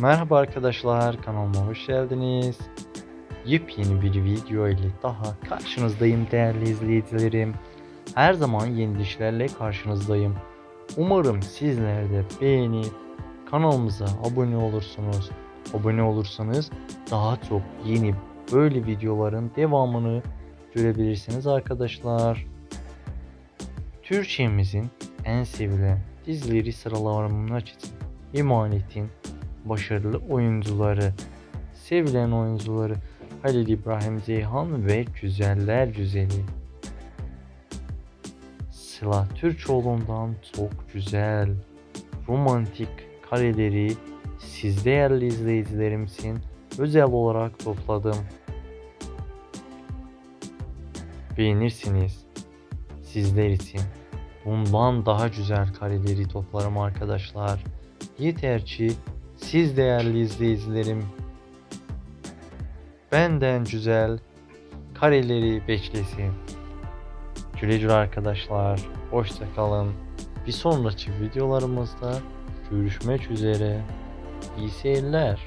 Merhaba arkadaşlar kanalıma hoş geldiniz. Yepyeni bir video ile daha karşınızdayım değerli izleyicilerim. Her zaman yeni dişlerle karşınızdayım. Umarım sizler de beğenip kanalımıza abone olursunuz. Abone olursanız daha çok yeni böyle videoların devamını görebilirsiniz arkadaşlar. Türkçemizin en sevilen dizileri sıralamak için emanetin başarılı oyuncuları, sevilen oyuncuları Halil İbrahim Ceyhan ve Güzeller Güzeli. Sıla Türkoğlu'ndan çok güzel, romantik kareleri siz değerli izleyicilerim için özel olarak topladım. Beğenirsiniz. Sizler için bundan daha güzel kareleri toplarım arkadaşlar. Yeter ki siz değerli izleyicilerim benden güzel kareleri beklesin. Güle güle arkadaşlar. Hoşça kalın. Bir sonraki videolarımızda görüşmek üzere. İyi seyirler.